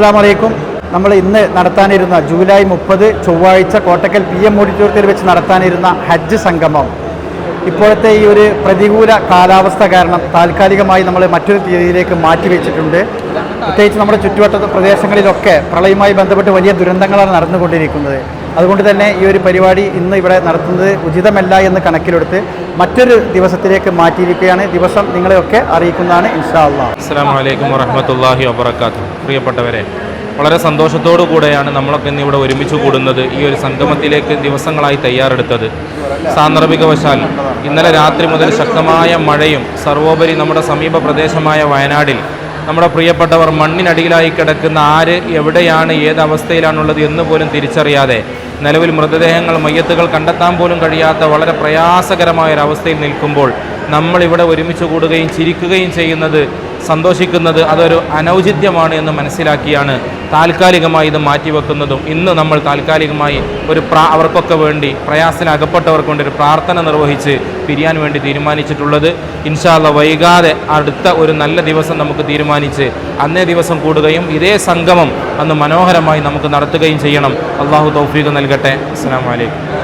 അസ്സാം വലൈക്കും നമ്മൾ ഇന്ന് നടത്താനിരുന്ന ജൂലൈ മുപ്പത് ചൊവ്വാഴ്ച കോട്ടക്കൽ പി എം ഓഡിറ്റോറിയത്തിൽ വെച്ച് നടത്താനിരുന്ന ഹജ്ജ് സംഗമം. ഇപ്പോഴത്തെ ഈ ഒരു പ്രതികൂല കാലാവസ്ഥ കാരണം താൽക്കാലികമായി നമ്മൾ മറ്റൊരു തീയതിയിലേക്ക് മാറ്റിവെച്ചിട്ടുണ്ട്. പ്രത്യേകിച്ച് നമ്മുടെ ചുറ്റുവട്ട പ്രദേശങ്ങളിലൊക്കെ പ്രളയവുമായി ബന്ധപ്പെട്ട് വലിയ ദുരന്തങ്ങളാണ് നടന്നുകൊണ്ടിരിക്കുന്നത്. അതുകൊണ്ട് തന്നെ ഈ ഒരു പരിപാടി ഇന്ന് ഇവിടെ നടത്തുന്നത് ഉചിതമല്ല എന്ന് കണക്കിലെടുത്ത് മറ്റൊരു ദിവസത്തിലേക്ക് മാറ്റിയിരിക്കുകയാണ്. ദിവസം നിങ്ങളെയൊക്കെ അറിയിക്കുന്നതാണ് ഇൻഷാ അള്ളാഹ് അസ്സാം വലൈക്കും വറഹമത്തല്ലാഹി വബർക്കാത്തു പ്രിയപ്പെട്ടവരെ വളരെ സന്തോഷത്തോടു കൂടെയാണ് നമ്മളൊക്കെ ഇന്ന് ഇവിടെ ഒരുമിച്ച് കൂടുന്നത് ഈ ഒരു സംഗമത്തിലേക്ക് ദിവസങ്ങളായി തയ്യാറെടുത്തത്. സാന്ദർഭികവശാൽ ഇന്നലെ രാത്രി മുതൽ ശക്തമായ മഴയും സർവോപരി നമ്മുടെ സമീപ പ്രദേശമായ വയനാടിൽ നമ്മുടെ പ്രിയപ്പെട്ടവർ മണ്ണിനടിയിലായി കിടക്കുന്ന ആര് എവിടെയാണ് ഏത് അവസ്ഥയിലാണുള്ളത് എന്ന് പോലും തിരിച്ചറിയാതെ നിലവിൽ മൃതദേഹങ്ങൾ മയ്യത്തുകൾ കണ്ടെത്താൻ പോലും കഴിയാത്ത വളരെ പ്രയാസകരമായ ഒരു അവസ്ഥയിൽ നിൽക്കുമ്പോൾ നമ്മളിവിടെ ഒരുമിച്ച് കൂടുകയും ചിരിക്കുകയും ചെയ്യുന്നത് സന്തോഷിക്കുന്നത് അതൊരു അനൗചിത്യമാണ് എന്ന് മനസ്സിലാക്കിയാണ് താൽക്കാലികമായി ഇത് മാറ്റിവെക്കുന്നതും. ഇന്ന് നമ്മൾ താൽക്കാലികമായി ഒരു പ്രാ അവർക്കൊക്കെ വേണ്ടി പ്രയാസത്തിന് അകപ്പെട്ടവർക്ക് വേണ്ടി ഒരു പ്രാർത്ഥന നിർവഹിച്ച് പിരിയാൻ വേണ്ടി തീരുമാനിച്ചിട്ടുള്ളത്. ഇൻഷാല്ല വൈകാതെ അടുത്ത ഒരു നല്ല ദിവസം നമുക്ക് തീരുമാനിച്ച് അന്നേ ദിവസം കൂടുകയും ഇതേ സംഗമം അന്ന് മനോഹരമായി നമുക്ക് നടത്തുകയും ചെയ്യണം. അള്ളാഹു തൗഫീഖ് നൽകട്ടെ. അസ്സാം വലൈക്കും